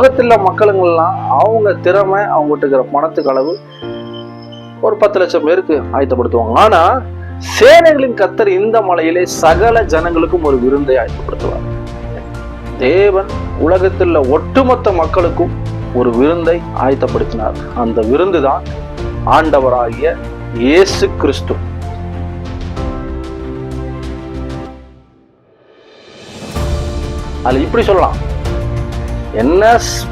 உலகத்தில் மக்களுங்கள்லாம் அவங்க திறமை அவங்ககிட்ட இருக்கிற பணத்துக்கு அளவு ஒரு பத்து லட்சம் பேருக்கு ஆயத்தப்படுத்துவாங்க. ஆனா சேனைகளின் கத்தர் இந்த மலையிலே சகல ஜனங்களுக்கும் ஒரு விருந்தை ஆயத்தப்படுத்துவார். தேவன் உலகத்தில் உள்ள ஒட்டுமொத்த மக்களுக்கும் ஒரு விருந்தை ஆயத்தப்படுத்தினார். அந்த விருந்து தான் ஆண்டவராகிய இயேசு கிறிஸ்து. அது இப்படி சொல்லலாம். என்ன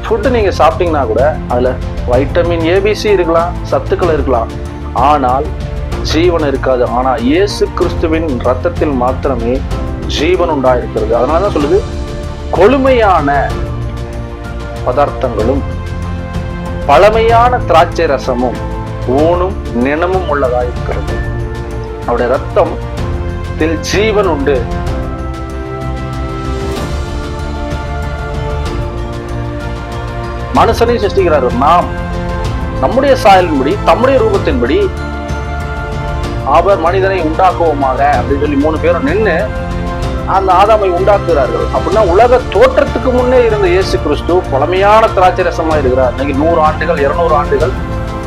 ஃபுட்டு நீங்கள் சாப்பிட்டீங்கன்னா கூட அதில் வைட்டமின் ஏபிசி இருக்கலாம் சத்துக்கள் இருக்கலாம். ஆனால் ஜீவன் இருக்காது. ஆனால் இயேசு கிறிஸ்துவின் ரத்தத்தில் மாத்திரமே ஜீவன் உண்டா இருக்கிறது அதனாலதான் சொல்லுது கொழுமையான பதார்த்தங்களும் பழமையான திராட்சை ரசமும் ஊனும் நினமும் உள்ளதாக இருக்கிறது அவருடைய ரத்தம் ஜீவன் உண்டு. மனுஷனை சிருஷ்டிக்கிறார். நாம் நம்முடைய சாயலின்படி தம்முடைய ரூபத்தின்படி அவர் மனிதனை உண்டாக்குவோமாக அப்படின்னு சொல்லி மூணு பேரும் நின்று அந்த ஆதாமை உண்டாக்குகிறார்கள். அப்படின்னா உலக தோற்றத்துக்கு முன்னே இருந்த இயேசு கிறிஸ்து பழமையான திராட்சை ரசமா இருக்கிறார். இன்னைக்கு நூறு ஆண்டுகள் இருநூறு ஆண்டுகள்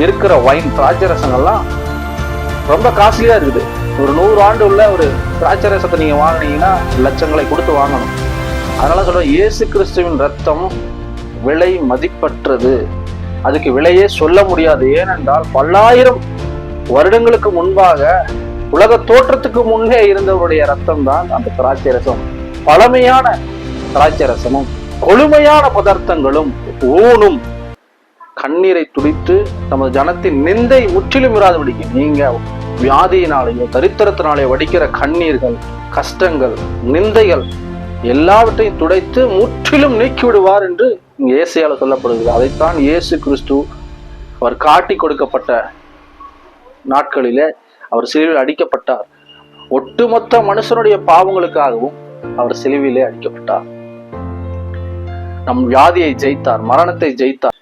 இருக்கிற வைன் திராட்சை ரசங்கள்லாம் ரொம்ப காஸ்ட்லியா இருக்குது. ஒரு நூறு ஆண்டு உள்ள ஒரு திராட்சை ரசத்தை நீங்க வாங்கினீங்கன்னா லட்சங்களை கொடுத்து வாங்கணும். அதனால சொல்றேன் இயேசு கிறிஸ்துவின் ரத்தம் விலை மதிப்பற்றது. அதுக்கு விலையே சொல்ல முடியாது. ஏனென்றால் பல்லாயிரம் வருடங்களுக்கு முன்பாக உலக தோற்றத்துக்கு முன்னே இருந்தவருடைய ரத்தம் தான் அந்த திராட்சை ரசம் பழமையான திராட்சை ரசமும் கொழுமையான பதார்த்தங்களும் ஊனும் கண்ணீரை துடித்து நமது ஜனத்தின் நிந்தை முற்றிலும் இராதபடிக்கு நீங்க வியாதியினாலேயோ தரித்திரத்தினாலேயோ வடிக்கிற கண்ணீர்கள் கஷ்டங்கள் நிந்தைகள் எல்லாவற்றையும் துடைத்து முற்றிலும் நீக்கி விடுவார் என்று இங்கே சொல்லப்படுகிறது. அதைத்தான் இயேசு கிறிஸ்து அவர் காட்டி கொடுக்கப்பட்ட நாட்களிலே அவர் சிலுவில் அடிக்கப்பட்டார். ஒட்டுமொத்த மனுஷனுடைய பாவங்களுக்காகவும் அவர் சிலுவையிலே அடிக்கப்பட்டார். நம் வியாதியை ஜெயித்தார் மரணத்தை ஜெயித்தார்.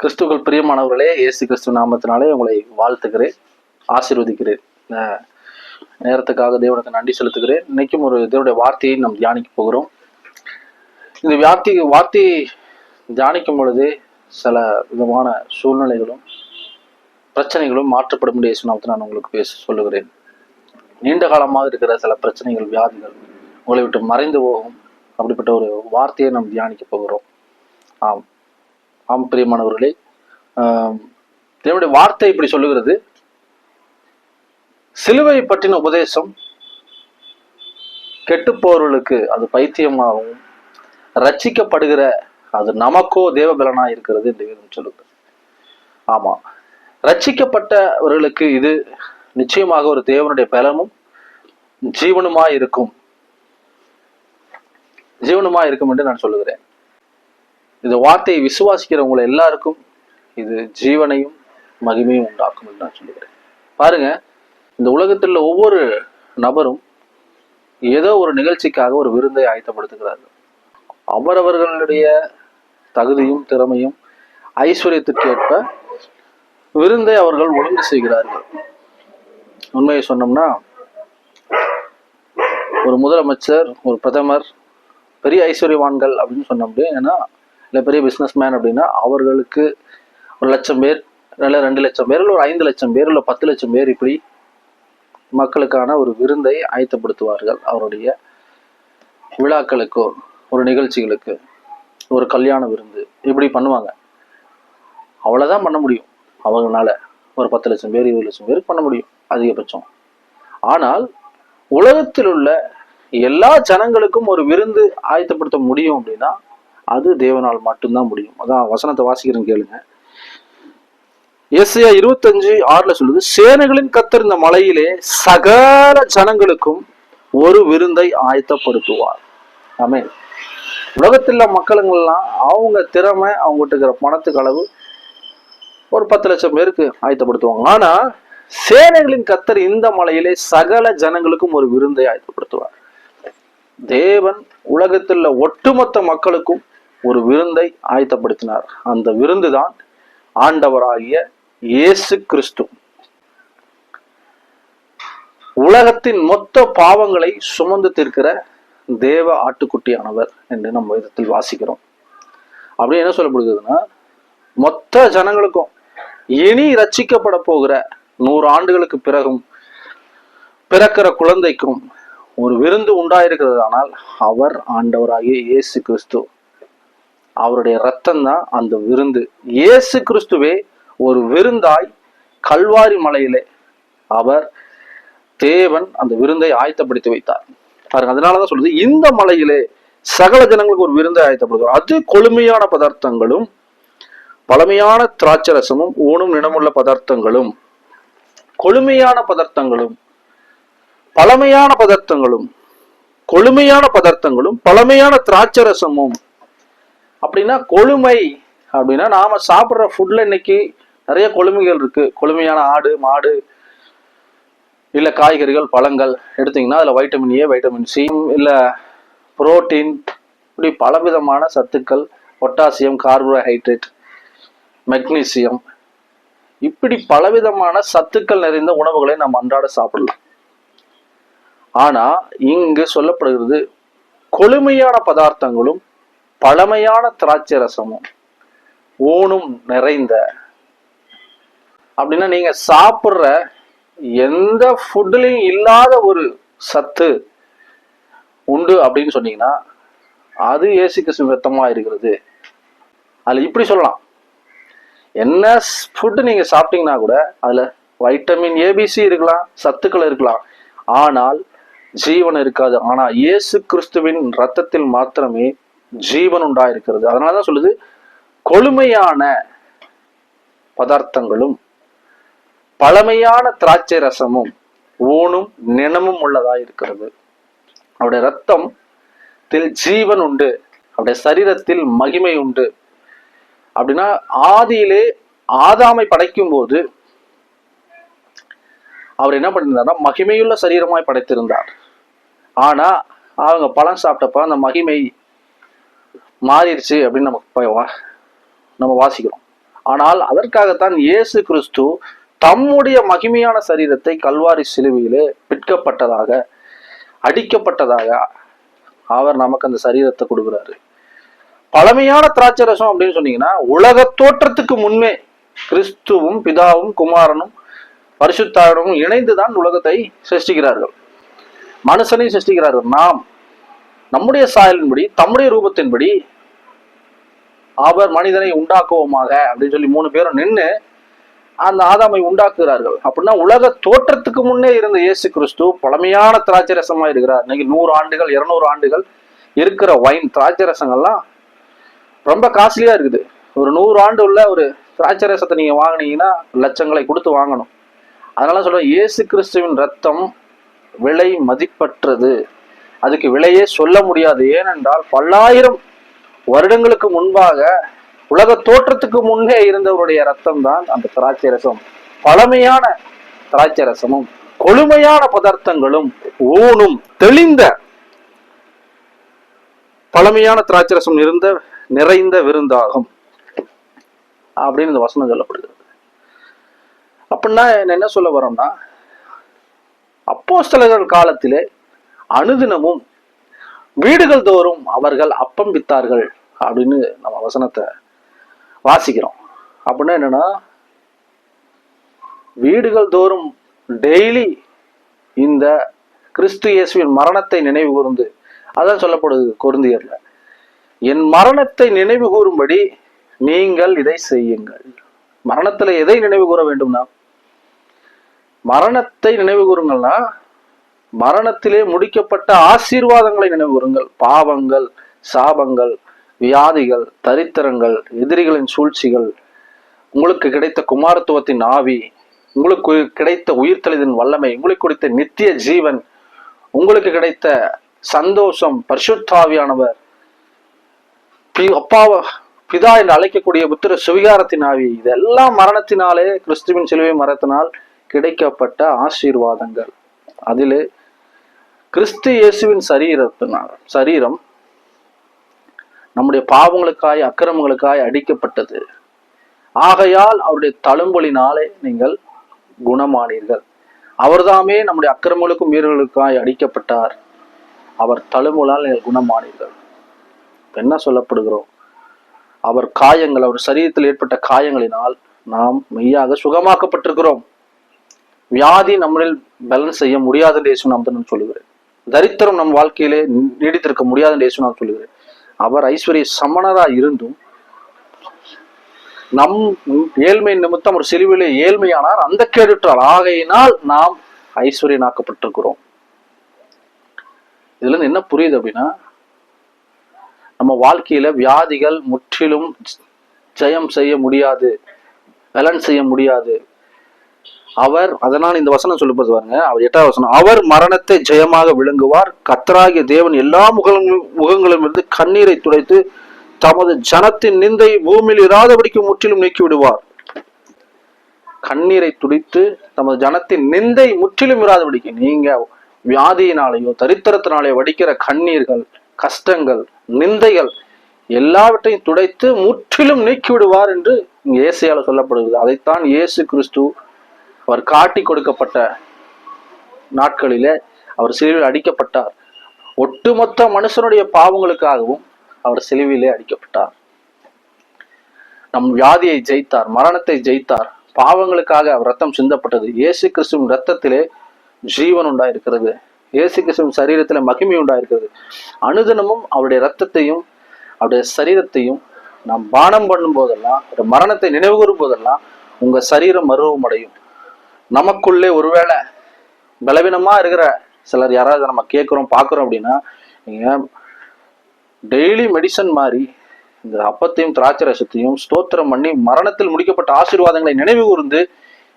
கிறிஸ்துக்கள் பிரியமானவர்களே இயேசு கிறிஸ்து நாமத்தினாலே உங்களை வாழ்த்துகிறேன் ஆசீர்வதிக்கிறேன். நேரத்துக்காக தேவனுக்கு நன்றி செலுத்துகிறேன். இன்னைக்கும் ஒரு தேவனுடைய வார்த்தையை நாம் தியானிக்க போகிறோம். இந்த வார்த்தை வார்த்தையை தியானிக்கும் பொழுது சில விதமான சூழ்நிலைகளும் பிரச்சனைகளும் மாற்றப்படும் முடிய நாமத்தை நான் உங்களுக்கு பேச சொல்லுகிறேன். நீண்ட காலமாக இருக்கிற சில பிரச்சனைகள் வியாதிகள் உங்களை விட்டு மறைந்து போகும். அப்படிப்பட்ட ஒரு வார்த்தையை நாம் தியானிக்க போகிறோம். ஆம். ஆம் பிரியமானவர்களே. தேவனுடைய வார்த்தை இப்படி சொல்லுகிறது. சிலுவை பற்றின உபதேசம் கெட்டுப்போர்களுக்கு அது பைத்தியமாகவும் ரட்சிக்கப்படுகிற அது நமக்கோ தேவபலனா இருக்கிறது என்று வேதம் சொல்லுது. ஆமா ரட்சிக்கப்பட்டவர்களுக்கு இது நிச்சயமாக ஒரு தேவனுடைய பலமும் ஜீவனுமாய் இருக்கும். ஜீவனுமா இருக்கும் என்று நான் சொல்லுகிறேன். இந்த வார்த்தையை விசுவாசிக்கிறவங்களை எல்லாருக்கும் இது ஜீவனையும் மகிமையும் உண்டாக்கும் என்று நான் சொல்லுகிறேன். பாருங்க இந்த உலகத்தில் உள்ள ஒவ்வொரு நபரும் ஏதோ ஒரு நிகழ்ச்சிக்காக ஒரு விருந்தை ஆயத்தப்படுத்துகிறார்கள். அவரவர்களுடைய தகுதியும் திறமையும் ஐஸ்வர்யத்திற்கு ஏற்ப விருந்தை அவர்கள் ஒழுங்கு செய்கிறார்கள். உண்மையை சொன்னோம்னா ஒரு முதலமைச்சர் ஒரு பிரதமர் பெரிய ஐஸ்வர்யவான்கள் அப்படின்னு சொன்ன முடியும். ஏன்னா இல்லை பெரிய பிஸ்னஸ் மேன் அப்படின்னா அவர்களுக்கு ஒரு லட்சம் பேர் இல்லை ரெண்டு லட்சம் பேர் இல்லை ஒரு ஐந்து லட்சம் பேர் இல்லை பத்து லட்சம் பேர் இப்படி மக்களுக்கான ஒரு விருந்தை ஆயத்தப்படுத்துவார்கள். அவருடைய விழாக்களுக்கோ ஒரு நிகழ்ச்சிகளுக்கு ஒரு கல்யாண விருந்து இப்படி பண்ணுவாங்க. அவ்வளோதான் பண்ண முடியும். அவங்களால ஒரு பத்து லட்சம் பேர் இருபது லட்சம் பேருக்கு பண்ண முடியும் அதிகபட்சம். ஆனால் உலகத்தில் உள்ள எல்லா ஜனங்களுக்கும் ஒரு விருந்து ஆயத்தப்படுத்த முடியும் அப்படின்னா அது தேவனால் மட்டும்தான் முடியும். அதான் வசனத்தை வாசிக்கிறேன் கேளுங்க. எஸ்ஐயா இருபத்தஞ்சு ஆறுல சொல்லுது சேனைகளின் கத்தர் இந்த மலையிலே சகல ஜனங்களுக்கும் ஒரு விருந்தை ஆயத்தப்படுத்துவார். ஆமே உலகத்தில் மக்களுங்கள்லாம் அவங்க திறமை அவங்ககிட்ட இருக்கிற பணத்துக்கு அளவு ஒரு பத்து லட்சம் பேருக்கு ஆயத்தப்படுத்துவாங்க. ஆனா சேனைகளின் கத்தர் இந்த மலையிலே சகல ஜனங்களுக்கும் ஒரு விருந்தை ஆயத்தப்படுத்துவார். தேவன் உலகத்தில் உள்ள ஒட்டுமொத்த மக்களுக்கும் ஒரு விருந்தை ஆயத்தப்படுத்தினார். அந்த விருந்து தான் ஆண்டவராகிய இயேசு கிறிஸ்து உலகத்தின் மொத்த பாவங்களை சுமந்து தீர்க்கிற தேவ ஆட்டுக்குட்டியானவர் என்று நம்ம விதத்தில் வாசிக்கிறோம். அப்படி என்ன சொல்லப்படுகிறதுனா மொத்த ஜனங்களுக்கும் இனி ரச்சிக்கப்பட போகிற நூறு ஆண்டுகளுக்கு பிறகும் பிறக்கிற குழந்தைக்கும் ஒரு விருந்து உண்டாயிருக்கிறதானால் அவர் ஆண்டவராகிய இயேசு கிறிஸ்து அவருடைய ரத்தம் தான் அந்த விருந்து. இயேசு கிறிஸ்துவே ஒரு விருந்தாய் கல்வாரி மலையிலே அவர் தேவன் அந்த விருந்தை ஆயத்தப்படுத்தி வைத்தார். பாருங்க அதனாலதான் சொல்லுது இந்த மலையிலே சகல ஜனங்களுக்கு ஒரு விருந்தை ஆயத்தப்படுகிறோம் அது கொழுமையான பதார்த்தங்களும் பழமையான திராட்சரசமும் ஊனும் நினமுள்ள பதார்த்தங்களும் கொழுமையான பதார்த்தங்களும் பழமையான பதார்த்தங்களும் கொழுமையான பதார்த்தங்களும் பழமையான திராட்சரசமும். அப்படின்னா கொழுமை அப்படின்னா நாம சாப்பிட்ற ஃபுட்ல இன்னைக்கு நிறைய கொழுமைகள் இருக்கு. கொழுமையான ஆடு மாடு இல்லை காய்கறிகள் பழங்கள் எடுத்திங்கன்னா அதில் வைட்டமின் ஏ வைட்டமின் சி இல்லை புரோட்டீன் இப்படி பலவிதமான சத்துக்கள் பொட்டாசியம் கார்போஹைட்ரேட் மெக்னீசியம் இப்படி பலவிதமான சத்துக்கள் நிறைந்த உணவுகளை நாம் அன்றாட சாப்பிடலாம். ஆனால் இங்கு சொல்லப்படுகிறது கொழுமையான பதார்த்தங்களும் பழமையான திராட்சை ரசமும் ஊனும் நிறைந்த அப்படின்னா நீங்க சாப்பிட்ற எந்த ஃபுட்லையும் இல்லாத ஒரு சத்து உண்டு அப்படின்னு சொன்னீங்கன்னா அது ஏசுக்கு கிறிஸ்து இருக்கிறது. அதுல இப்படி சொல்லலாம். என்ன ஃபுட்டு நீங்க சாப்பிட்டீங்கன்னா கூட அதுல வைட்டமின் ஏபிசி இருக்கலாம் சத்துக்கள் இருக்கலாம். ஆனால் ஜீவன் இருக்காது. ஆனா இயேசு கிறிஸ்துவின் ரத்தத்தில் மாத்திரமே ஜீவன் உண்டாயிருக்கிறது. அதனாலதான் சொல்லுது கொழுமையான பதார்த்தங்களும் பழமையான திராட்சை ரசமும் ஊனும் நினமும் உள்ளதா இருக்கிறது. அவருடைய ரத்தம் ஜீவன் உண்டு. அவருடைய சரீரத்தில் மகிமை உண்டு. அப்படின்னா ஆதியிலே ஆதாமை படைக்கும் போது அவர் என்ன பண்ணியிருந்தார்னா மகிமையுள்ள சரீரமாய் படைத்திருந்தார். ஆனா அவங்க பழம் சாப்பிட்டப்ப அந்த மகிமை மாறிடுச்சு அப்படின்னு நமக்கு வா- நம்ம வாசிக்கிறோம். ஆனால் அதற்காகத்தான் இயேசு கிறிஸ்து தம்முடைய மகிமையான சரீரத்தை கல்வாரி சிலுவையிலே பிற்கப்பட்டதாக அடிக்கப்பட்டதாக அவர் நமக்கு அந்த சரீரத்தை கொடுக்குறாரு. பழமையான திராட்சை ரசம் அப்படின்னு சொன்னீங்கன்னா உலக தோற்றத்துக்கு முன்னே கிறிஸ்துவும் பிதாவும் குமாரனும் பரிசுத்தாரனும் இணைந்துதான் உலகத்தை சிருஷ்டிக்கிறார்கள். மனுஷனை சிருஷ்டிக்கிறார்கள். நாம் நம்முடைய சாயலின்படி தம்முடைய ரூபத்தின்படி அவர் மனிதனை உண்டாக்குவோமாக அப்படின்னு சொல்லி மூணு பேரும் நின்று அந்த ஆதாமை உண்டாக்குகிறார்கள். அப்படின்னா உலக தோற்றத்துக்கு முன்னே இருந்த இயேசு கிறிஸ்து பழமையான திராட்சை ரசமாக இருக்கிறார். இன்னைக்கு நூறு ஆண்டுகள் இருநூறு ஆண்டுகள் இருக்கிற வைன் திராட்சை ரசங்கள்லாம் ரொம்ப காஸ்ட்லியா இருக்குது. ஒரு நூறு ஆண்டு உள்ள ஒரு திராட்சை ரசத்தை நீங்க வாங்குனீங்கன்னா லட்சங்களை கொடுத்து வாங்கணும். அதனால சொல்றேன் இயேசு கிறிஸ்துவின் ரத்தம் விலை மதிப்பற்றது. அதுக்கு விலையே சொல்ல முடியாது. ஏனென்றால் பல்லாயிரம் வருடங்களுக்கு முன்பாக உலக தோற்றத்துக்கு முன்னே இருந்தவருடைய ரத்தம் தான் அந்த திராட்சை ரசம் பழமையான திராட்சை ரசமும் கொழுமையான பதார்த்தங்களும் ஊனும் தெளிந்த பழமையான திராட்சை ரசம் இருந்த நிறைந்த விருந்தாகும். அப்படின்னு இந்த வசனம் சொல்லப்படுகிறது. அப்படின்னா என்ன சொல்ல வரோம்னா அப்போஸ்தலர்கள் காலத்திலே அனுதினமும் வீடுகள் தோறும் அவர்கள் அப்பம் வித்தார்கள் அப்படின்னு நம்ம வசனத்தை வாசிக்கிறோம். அப்படின்னா என்னன்னா வீடுகள் தோறும் டெய்லி இந்த கிறிஸ்து இயேசுவின் மரணத்தை நினைவு கூர்ந்து அதான் சொல்லப்படுது குருந்தியர்ல என் மரணத்தை நினைவு கூறும்படி நீங்கள் இதை செய்யுங்கள். மரணத்துல எதை நினைவு கூற வேண்டும்னா மரணத்தை நினைவு கூறுங்கள்னா மரணத்திலே முடிக்கப்பட்ட ஆசீர்வாதங்களை நினைவு கூறுங்கள். பாவங்கள் சாபங்கள் வியாதிகள் தரித்திரங்கள் எதிரிகளின் சூழ்ச்சிகள் உங்களுக்கு கிடைத்த குமாரத்துவத்தின் ஆவி உங்களுக்கு கிடைத்த உயிர்த்தெழுதின் வல்லமை உங்களுக்கு கிடைத்த நித்திய ஜீவன் உங்களுக்கு கிடைத்த சந்தோஷம் பரிசுத்தாவியானவர் பி- அப்பாவ பிதா என்று அழைக்கக்கூடிய புத்திர சுவிகாரத்தின் ஆவி இதெல்லாம் மரணத்தினாலே கிறிஸ்துவின் சிலுவை மரத்தினால் கிடைக்கப்பட்ட ஆசீர்வாதங்கள். அதிலே கிறிஸ்து இயேசுவின் சரீரத்தினால் சரீரம் நம்முடைய பாவங்களுக்காய் அக்கிரமங்களுக்காய் அடிக்கப்பட்டது. ஆகையால் அவருடைய தழும்பொலினாலே நீங்கள் குணமானீர்கள். அவர்தாமே நம்முடைய அக்கிரமங்களுக்கும் மீறல்களுக்காய் அடிக்கப்பட்டார். அவர் தழும்புகளால் நீங்கள் குணமானீர்கள். என்ன சொல்லப்படுகிறோம்? அவர் காயங்கள் அவர் சரீரத்தில் ஏற்பட்ட காயங்களினால் நாம் மெய்யாக சுகமாக்கப்பட்டிருக்கிறோம். வியாதி நம்மளில் பேலன்ஸ் செய்ய முடியாதுன்னு இயேசு நாம் சொல்லுகிறேன். தரித்திரம் நம் வாழ்க்கையிலே நீடித்திருக்க முடியாதுன்னு இயேசு நான் சொல்லுகிறேன். அவர் ஐஸ்வர்ய சமணராக இருந்தும் நம் ஏழ்மை நிமித்தம் ஒரு செலுவிலே ஏழ்மையானார். அந்த கேடுற்றால் ஆகையினால் நாம் ஐஸ்வர்யனாக்கப்பட்டிருக்கிறோம். இதுல இருந்து என்ன புரியுது அப்படின்னா நம்ம வாழ்க்கையில வியாதிகள் முற்றிலும் ஜெயம் செய்ய முடியாது பலன் செய்ய முடியாது. அவர் அதனால் இந்த வசனம் சொல்லப்படுது பாருங்க அவர் எட்டாவது வசனம் அவர் மரணத்தை ஜெயமாக விளங்குவார் கத்தராகிய தேவன் எல்லா முகங்களும் முகங்களும் இருந்து கண்ணீரை துடைத்து தமது ஜனத்தின் நிந்தை பூமியில் இராதபடிக்கு முற்றிலும் நீக்கி விடுவார் கண்ணீரை துடித்து தமது ஜனத்தின் நிந்தை முற்றிலும் இராதபடிக்கு நீங்க வியாதியினாலேயோ தரித்திரத்தினாலேயோ வடிக்கிற கண்ணீர்கள் கஷ்டங்கள் நிந்தைகள் எல்லாவற்றையும் துடைத்து முற்றிலும் நீக்கி விடுவார் என்று இங்க சொல்லப்படுகிறது. அதைத்தான் இயேசு கிறிஸ்து அவர் காட்டி கொடுக்கப்பட்ட நாட்களிலே அவர் சிலுவையில் அடிக்கப்பட்டார். ஒட்டுமொத்த மனுஷனுடைய பாவங்களுக்காகவும் அவர் சிலுவிலே அடிக்கப்பட்டார். நம் வியாதியை ஜெயித்தார் மரணத்தை ஜெயித்தார் பாவங்களுக்காக அவர் ரத்தம் சிந்தப்பட்டது. இயேசு கிறிஸ்துவின் ரத்தத்திலே ஜீவன் உண்டாயிருக்கிறது. இயேசு கிறிஸ்துவின் சரீரத்திலே மகிமை உண்டாயிருக்கிறது. அனுதினமும் அவருடைய ரத்தத்தையும் அவருடைய சரீரத்தையும் நாம் பானம் பண்ணும் போதெல்லாம் மரணத்தை நினைவுகூரும் போதெல்லாம் உங்க சரீரம் மருவம் அடையும் நமக்குள்ளே ஒருவேளை பலவீனமாக இருக்கிற சிலர் யாராவது நம்ம கேட்குறோம் பார்க்குறோம் அப்படின்னா நீங்கள் டெய்லி மெடிசன் மாதிரி இந்த அப்பத்தையும் திராட்சை ரசத்தையும் ஸ்தோத்திரம் பண்ணி மரணத்தில் முடிக்கப்பட்ட ஆசீர்வாதங்களை நினைவு கூர்ந்து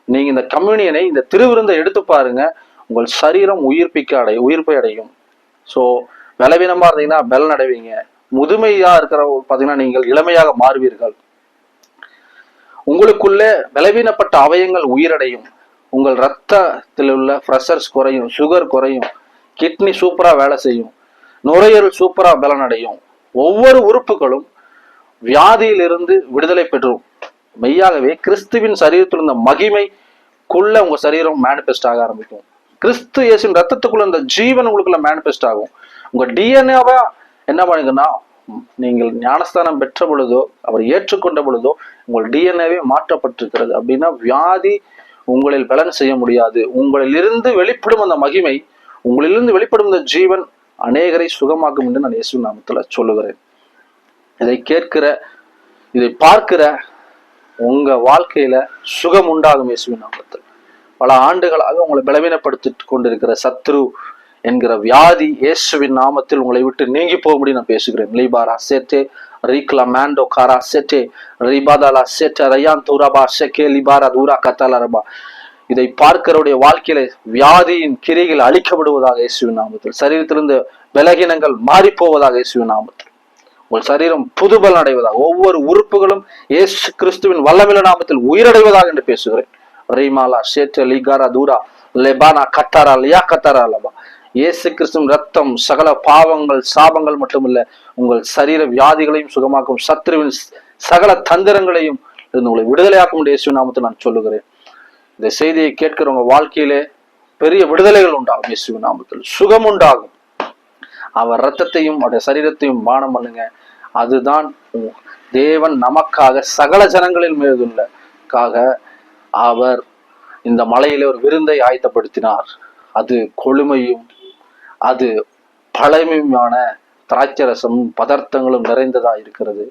நீங்கள் இந்த கம்யூனியனை இந்த திருவிருந்தை எடுத்து பாருங்க. உங்கள் சரீரம் உயிர்ப்பிக்க அடை உயிர்ப்பை அடையும். ஸோ பலவீனமாக இருந்தீங்கன்னா பலன் அடைவீங்க. முதுமையாக இருக்கிற பார்த்தீங்கன்னா நீங்கள் இளமையாக மாறுவீர்கள். உங்களுக்குள்ளே பலவீனப்பட்ட அவயங்கள் உயிரடையும். உங்கள் ரத்தத்தில் உள்ள ப்ரெஷர்ஸ் குறையும் சுகர் குறையும் கிட்னி சூப்பரா வேலை செய்யும் நுரையீரல் சூப்பரா பலனடையும். ஒவ்வொரு உறுப்புகளும் வியாதியிலிருந்து விடுதலை பெற்றும் மெய்யாகவே கிறிஸ்துவின் சரீரத்தில் இருந்த மகிமைக்குள்ள உங்க சரீரம் மேனிஃபெஸ்ட் ஆக ஆரம்பிக்கும். கிறிஸ்து இயேசின் ரத்தத்துக்குள்ள இந்த ஜீவன் உங்களுக்குள்ள மேனிஃபெஸ்ட் ஆகும். உங்க டிஎன்ஏவா என்ன பண்ணுங்கன்னா நீங்கள் ஞானஸ்தானம் பெற்ற பொழுதோ அவர் ஏற்றுக்கொண்ட பொழுதோ உங்கள் டிஎன்ஏவே மாற்றப்பட்டிருக்கிறது. அப்படின்னா வியாதி உங்களில் பலன் செய்ய முடியாது. உங்களிலிருந்து வெளிப்படும் அந்த மகிமை உங்களிலிருந்து வெளிப்படும் இந்த ஜீவன் அநேகரை சுகமாக்கும் என்று நான் இயேசு நாமத்தில் சொல்லுகிறேன். இதை கேட்கிற இதை பார்க்கிற உங்க வாழ்க்கையில சுகம் உண்டாகும் இயேசுவின் நாமத்தில். பல ஆண்டுகளாக உங்களை பலவீனப்படுத்தி கொண்டிருக்கிற சத்ரு என்கிற வியாதி இயேசுவின் நாமத்தில் உங்களை விட்டு நீங்கி போகும்படி நான் பேசுகிறேன். லீபாரா சேட்டே ரீக்லா மேண்டோ காரா சேட்டே ரிபாதாலா செட்ட ரயான் தூராபா செக்கே லிபாரா தூரா கத்தாலரபா இதை பார்க்கிறவருடைய வாழ்க்கையில வியாதியின் கிரைகள் அழிக்கப்படுவதாக இயேசுவின் நாமத்தில் சரீரத்திலிருந்து விலகினங்கள் மாறி போவதாக இயேசுவின் நாமத்தில். உங்கள் சரீரம் புதுபல் அடைவதாக ஒவ்வொரு உறுப்புகளும் இயேசு கிறிஸ்துவின் வல்லமில நாமத்தில் உயிரடைவதாக என்று பேசுகிறேன். ரீமாலா சேட்ட லிகாரா தூரா லெபானா கத்தாரா லியா கத்தாரா லபா. இயேசு கிறிஸ்துவின் ரத்தம் சகல பாவங்கள் சாபங்கள் மட்டுமல்ல உங்கள் சரீர வியாதிகளையும் சுகமாக்கும் சத்ருவின் சகல தந்திரங்களையும் இருந்து உங்களை விடுதலையாக்கும் இயேசு நாமத்தில் நான் சொல்லுகிறேன். இந்த செய்தியை கேட்கிறவங்க வாழ்க்கையிலே பெரிய விடுதலைகள் உண்டாகும் இயேசு நாமத்தில். சுகம் உண்டாகும். அவர் ரத்தத்தையும் அவருடைய சரீரத்தையும் பானம் பண்ணுங்க. அதுதான் தேவன் நமக்காக சகல ஜனங்களில் மீதுள்ளக்காக அவர் இந்த மலையிலே ஒரு விருந்தை ஆயத்தப்படுத்தினார். அது கொழுமையும் அது பழமையான திராட்சை பதார்த்தங்களும் நிறைந்ததா இருக்கிறது.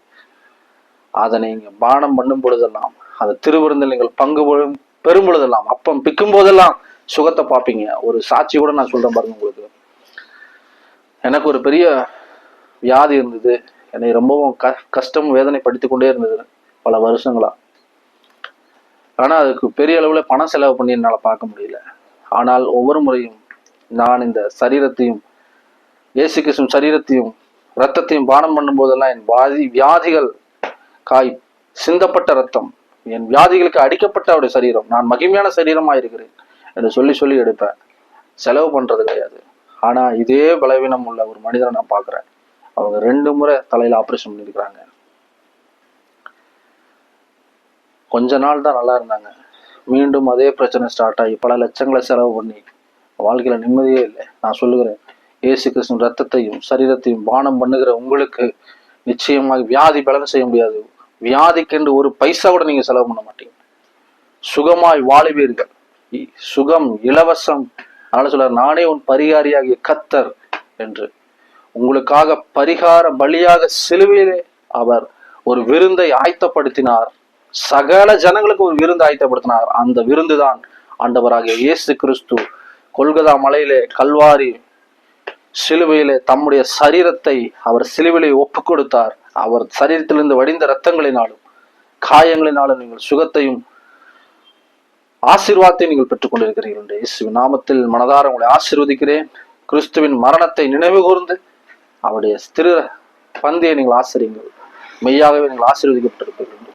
அதை நீங்கள் பானம் பண்ணும் பொழுதெல்லாம் அந்த திருவிருந்தில் நீங்கள் பங்கு பெறும் பொழுதெல்லாம் அப்பம் பிக்கும் போதெல்லாம் சுகத்தை பார்ப்பீங்க. ஒரு சாட்சி கூட நான் சொல்றேன் பாருங்க உங்களுக்கு. எனக்கு ஒரு பெரிய வியாதி இருந்தது. என்னை ரொம்பவும் க கஷ்டம் வேதனை படித்து கொண்டே இருந்தது பல வருஷங்களா. ஆனால் அதுக்கு பெரிய அளவில் பணம் செலவு பண்ணி என்னால் பார்க்க முடியல. ஆனால் ஒவ்வொரு முறையும் நான் இந்த சரீரத்தையும் இயேசு கிறிஸ்துவின் சரீரத்தையும் ரத்தத்தையும் பானம் பண்ணும் போதெல்லாம் என் வியாதி வியாதிகள் காய் சிந்தப்பட்ட ரத்தம் என் வியாதிகளுக்கு அடிக்கப்பட்ட அவருடைய சரீரம். நான் மகிமையான சரீரமா இருக்கிறேன் என்று சொல்லி சொல்லி எடுப்பேன். செலவு பண்றது கிடையாது. ஆனா இதே பலவீனம் உள்ள ஒரு மனிதரை நான் பார்க்குறேன். அவங்க ரெண்டு முறை தலையில ஆபரேஷன் பண்ணியிருக்கிறாங்க. கொஞ்ச நாள் தான் நல்லா இருந்தாங்க. மீண்டும் அதே பிரச்சனை ஸ்டார்ட் ஆகி பல லட்சங்களை செலவு பண்ணி வாழ்க்கையில் நிம்மதியே இல்லை. நான் சொல்லுகிறேன் இயேசு கிருஷ்ணன் ரத்தத்தையும் சரீரத்தையும் பானம் பண்ணுகிற உங்களுக்கு நிச்சயமாக வியாதி பலன் செய்ய முடியாது. வியாதிக்கென்று ஒரு பைசா கூட நீங்கள் செலவு பண்ண மாட்டீங்க. சுகமாய் வாழுவீர்கள். சுகம் இலவசம். அதனால சொல்ல நானே உன் பரிகாரியாகிய கத்தர் என்று. உங்களுக்காக பரிகார பலியாக சிலுவையிலே அவர் ஒரு விருந்தை ஆயத்தப்படுத்தினார். சகல ஜனங்களுக்கு ஒரு விருந்து ஆயத்தப்படுத்தினார். அந்த விருந்து தான் ஆண்டவராகிய இயேசு கிறிஸ்து கொல்கதா மலையிலே கல்வாரி சிலுவையிலே தம்முடைய சரீரத்தை அவர் சிலுவையிலே ஒப்பு கொடுத்தார். அவர் சரீரத்திலிருந்து வடிந்த இரத்தங்களினாலும் காயங்களினாலும் நீங்கள் சுகத்தையும் ஆசீர்வாதத்தை நீங்கள் பெற்றுக் கொண்டிருக்கிறீர்கள் என்று இயேசுவின் நாமத்தில் மனதார உங்களை ஆசீர்வதிக்கிறேன். கிறிஸ்துவின் மரணத்தை நினைவு கூர்ந்து அவருடைய திரு பந்தியை நீங்கள் ஆசிரியங்கள். மெய்யாகவே நீங்கள் ஆசீர்வதிக்கப்பட்டிருப்பீர்கள்.